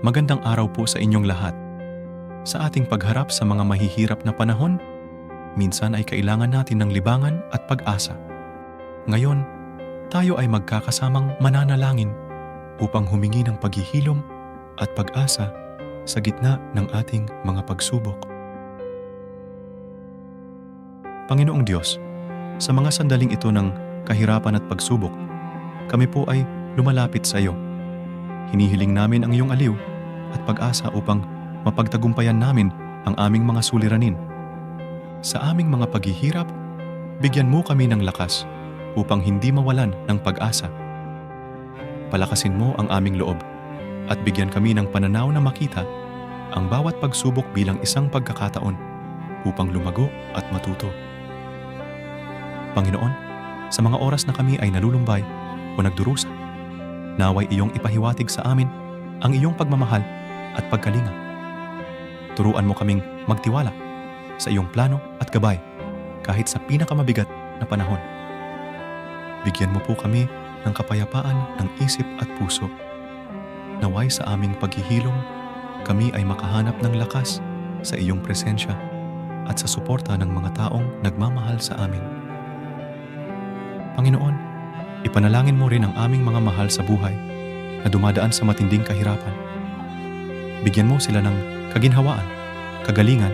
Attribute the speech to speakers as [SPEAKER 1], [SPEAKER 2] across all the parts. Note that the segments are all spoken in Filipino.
[SPEAKER 1] Magandang araw po sa inyong lahat. Sa ating pagharap sa mga mahihirap na panahon, minsan ay kailangan natin ng libangan at pag-asa. Ngayon, tayo ay magkakasamang mananalangin upang humingi ng paghihilom at pag-asa sa gitna ng ating mga pagsubok. Panginoong Diyos, sa mga sandaling ito ng kahirapan at pagsubok, kami po ay lumalapit sa iyo. Hinihiling namin ang iyong aliw at pag-asa upang mapagtagumpayan namin ang aming mga suliranin. Sa aming mga paghihirap, bigyan mo kami ng lakas upang hindi mawalan ng pag-asa. Palakasin mo ang aming loob at bigyan kami ng pananaw na makita ang bawat pagsubok bilang isang pagkakataon upang lumago at matuto. Panginoon, sa mga oras na kami ay nalulumbay o nagdurusa, naway iyong ipahiwatig sa amin ang iyong pagmamahal at pagkalinga. Turuan mo kaming magtiwala sa iyong plano at gabay kahit sa pinakamabigat na panahon. Bigyan mo po kami ng kapayapaan ng isip at puso. Naway sa aming paghihilom, kami ay makahanap ng lakas sa iyong presensya at sa suporta ng mga taong nagmamahal sa amin. Panginoon, ipanalangin mo rin ang aming mga mahal sa buhay na dumadaan sa matinding kahirapan. Bigyan mo sila ng kaginhawaan, kagalingan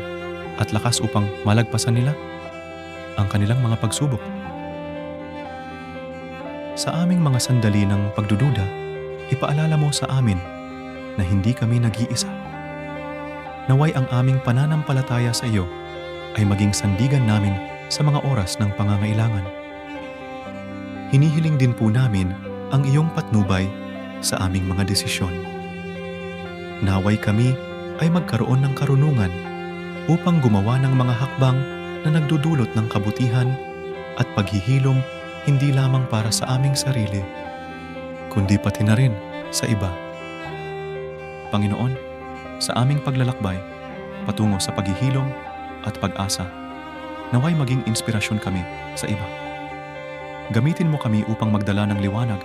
[SPEAKER 1] at lakas upang malagpasan nila ang kanilang mga pagsubok. Sa aming mga sandali ng pagdududa, ipaalala mo sa amin na hindi kami nag-iisa. Naway ang aming pananampalataya sa iyo ay maging sandigan namin sa mga oras ng pangangailangan. Hinihiling din po namin ang iyong patnubay sa aming mga desisyon. Naway kami ay magkaroon ng karunungan upang gumawa ng mga hakbang na nagdudulot ng kabutihan at paghihilom hindi lamang para sa aming sarili, kundi pati na rin sa iba. Panginoon, sa aming paglalakbay, patungo sa paghihilom at pag-asa, naway maging inspirasyon kami sa iba. Gamitin mo kami upang magdala ng liwanag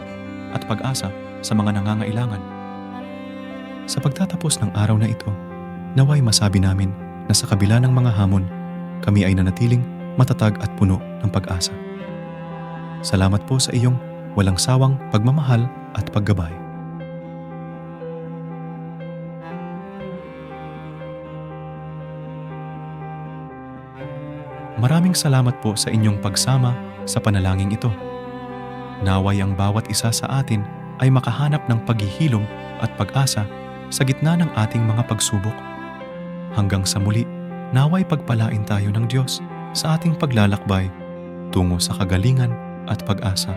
[SPEAKER 1] at pag-asa sa mga nangangailangan. Sa pagtatapos ng araw na ito, naway masabi namin na sa kabila ng mga hamon, kami ay nanatiling matatag at puno ng pag-asa. Salamat po sa iyong walang sawang pagmamahal at paggabay. Maraming salamat po sa inyong pagsama sa panalangin ito. Naway ang bawat isa sa atin ay makahanap ng paghihilom at pag-asa sa gitna ng ating mga pagsubok. Hanggang sa muli, naway pagpalain tayo ng Diyos sa ating paglalakbay tungo sa kagalingan at pag-asa.